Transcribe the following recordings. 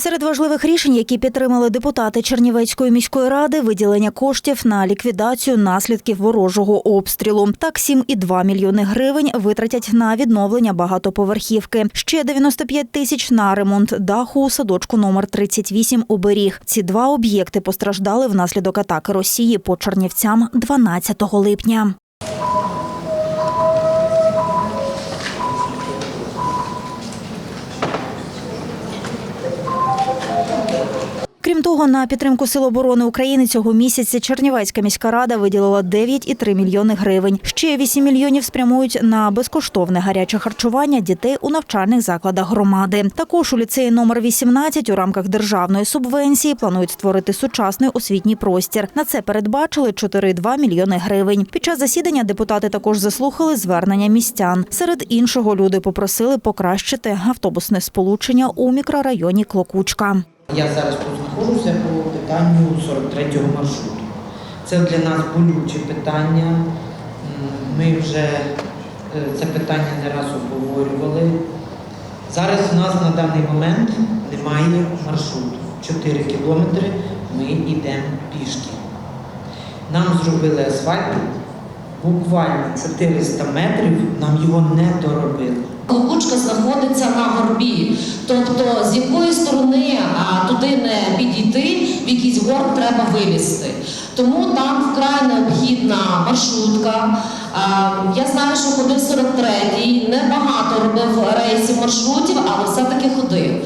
Серед важливих рішень, які підтримали депутати Чернівецької міської ради, виділення коштів на ліквідацію наслідків ворожого обстрілу. Так 7,2 мільйони гривень витратять на відновлення багатоповерхівки. Ще 95 тисяч на ремонт даху у садочку номер 38 оберіг. Ці два об'єкти постраждали внаслідок атаки Росії по Чернівцям 12 липня. Крім того, на підтримку Сил оборони України цього місяця Чернівецька міська рада виділила 9,3 мільйони гривень. Ще 8 мільйонів спрямують на безкоштовне гаряче харчування дітей у навчальних закладах громади. Також у ліцеї номер 18 у рамках державної субвенції планують створити сучасний освітній простір. На це передбачили 4,2 мільйони гривень. Під час засідання депутати також заслухали звернення містян. Серед іншого люди попросили покращити автобусне сполучення у мікрорайоні Клокучка. Я зараз тут знаходжуся по питанню 43-го маршруту. Це для нас болюче питання. Ми вже е, це питання не раз обговорювали. Зараз у нас на даний момент немає маршруту. 4 кілометри ми йдемо пішки. Нам зробили асфальт, буквально 400 метрів, нам його не доробили. Лукучка знаходиться на горбі, тобто з якої сторони а, туди не підійти, в якийсь горб треба вилізти. Тому там вкрай необхідна маршрутка. А, я знаю, що ходив 43-й, небагато робив рейсів маршрутів, але все-таки ходив.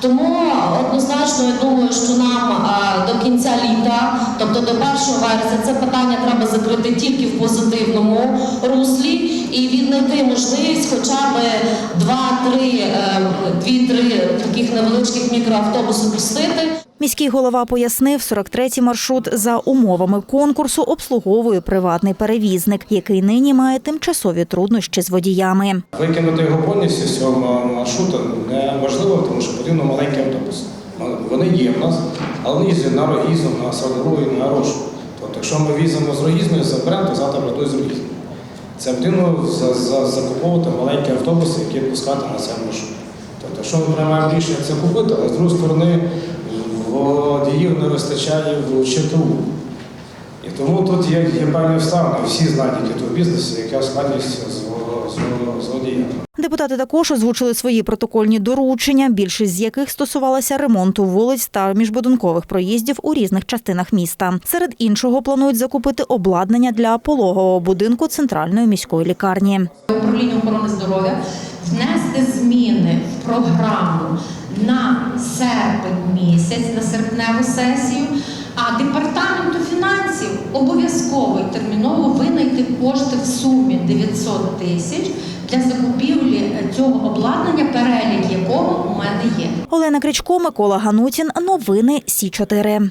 Тому однозначно я думаю, що нам а, до кінця літа, тобто до 1 вересня, це питання треба закрити тільки в позитивному руслі і віднайти можливість хоча б 2-3 дві-три таких невеличких мікроавтобусів пустити. Міський голова пояснив, 43-й маршрут за умовами конкурсу обслуговує приватний перевізник, який нині має тимчасові труднощі з водіями. Викинути його повністю з цього маршруту неможливо, тому що потрібно маленький автобус. Вони є в нас, але вони їздять на Рогізну, на Садову і на Рошу. Тобто, якщо ми візимо з Рогізною, заберемо, то завтра прийдуть з Рогізни. Це потрібно за- за- закуповувати маленькі автобуси, які пускати на цей маршрут. Тобто, якщо ми приймаємо рішення це купити, але з іншої сторони водіїв не вистачає в ЧТУ. І тому тут є, є певні обставини, всі знають, які тут в бізнесі, яка складність з, з, з водіями. Депутати також озвучили свої протокольні доручення, більшість з яких стосувалася ремонту вулиць та міжбудинкових проїздів у різних частинах міста. Серед іншого планують закупити обладнання для пологового будинку центральної міської лікарні. управління охорони здоров'я внести зміни в програму на серпень місяць, на серпневу сесію, а департаменту фінансів обов'язково терміново винайти кошти в сумі 900 тисяч для закупівлі цього обладнання, перелік якого у мене є. Олена Кричко, Микола Ганутін. Новини Сі 4